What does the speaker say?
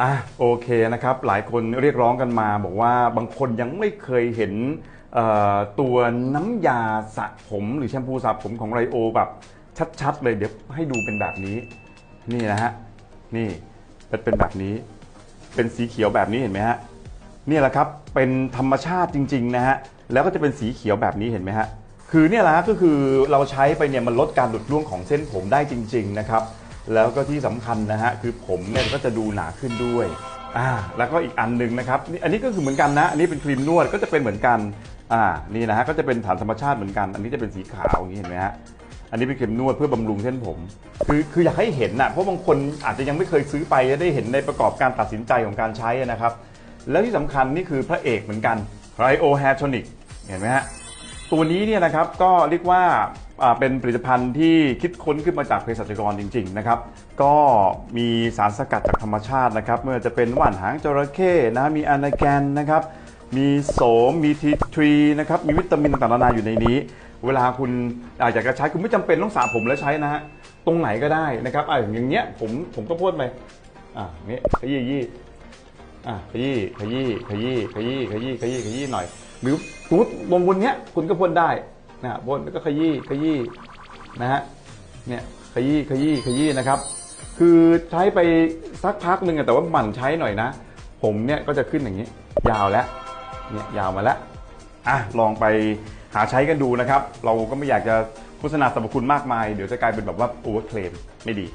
อะโอเคนะครับหลายคนเรียกร้องกันมา บอกว่าบางคนยังไม่เคยเห็นเอ่อตัวน้ำยาสระผมหรือแชมพูสระผมของไรโอแบบชัดๆ เลยเดี๋ยวให้ดูเป็นแบบนี้ นี่นะฮะนี่เป็นเป็นแบบนี้ เป็นสีเขียวแบบนี้เห็นไหมฮะนี่แหละครับเป็นธรรมชาติจริง ๆ นะฮะแล้วก็จะเป็นสีเขียวแบบนี้เห็นไหมฮะคือเนี่ยแหละฮะก็คือเราใช้ไปเนี่ยมันลดการหลุดร่วงของเส้นผมได้จริง ๆ นะครับ แล้วก็ที่สำคัญนะฮะคือผมเนี่ยก็จะดูหนาขึ้นด้วยอ่าแล้วก็อีกอันหนึ่งนะครับนี่อันนี้ก็คือเหมือนกันนะอันนี้เป็นครีมนวดก็จะเป็นเหมือนกันอ่านี่นะฮะก็จะเป็นฐานธรรมชาติเหมือนกัน อันนี้จะเป็นสีขาวอย่างนี้เห็นไหมฮะอันนี้เป็นครีมนวดเพื่อบำรุงเส้นผม คือคืออยากให้เห็นนะเพราะบางคนอาจจะยังไม่เคยซื้อไปจะได้เห็นในประกอบการตัดสินใจของการใช้นะครับ แล้วที่สำคัญนี่คือพระเอกเหมือนกัน Rio Hair Tonic เห็นไหมฮะ ตัวนี้เนี่ยนะครับก็เรียกว่าอ่าเป็นผลิตภัณฑ์ที่คิดค้นขึ้นมาจากเภสัชกรจริง ๆ นะครับ ก็มีสารสกัดจากธรรมชาตินะครับไม่ว่าจะเป็นว่านหางจระเข้นะมีอนาแกนนะครับ มีโสมมีทีทรีนะครับ มีวิตามินต่างๆนานาอยู่ในนี้ เวลาคุณอาอยากจะใช้คุณไม่จำเป็นต้องสระผมแล้วใช้นะฮะตรงไหนก็ได้นะครับอะอย่างเงี้ยผมผมก็พ่นไปอะอย่างเงี้ยขยี้ยี่อะขยี้ขยี้ขยี้ขยี้ขยี้ขยี้ขยี้หน่อย หรือสมมติบนบนเนี้ยคุณก็พ่นได้นะฮะพ่นแล้วก็ขยี้ขยี้นะฮะเนี่ยขยี้ขยี้ขยี้นะครับ คือใช้ไปสักพักหนึ่งอะแต่ว่าหมั่นใช้หน่อยนะ ผมเนี่ยก็จะขึ้นอย่างนี้ ยาวแล้วเนี่ยยาวมาแล้วอะลองไปหาใช้กันดูนะครับ เราก็ไม่อยากจะโฆษณาสรรพคุณมากมาย เดี๋ยวจะกลายเป็นแบบว่าโอเวอร์เคลมไม่ดี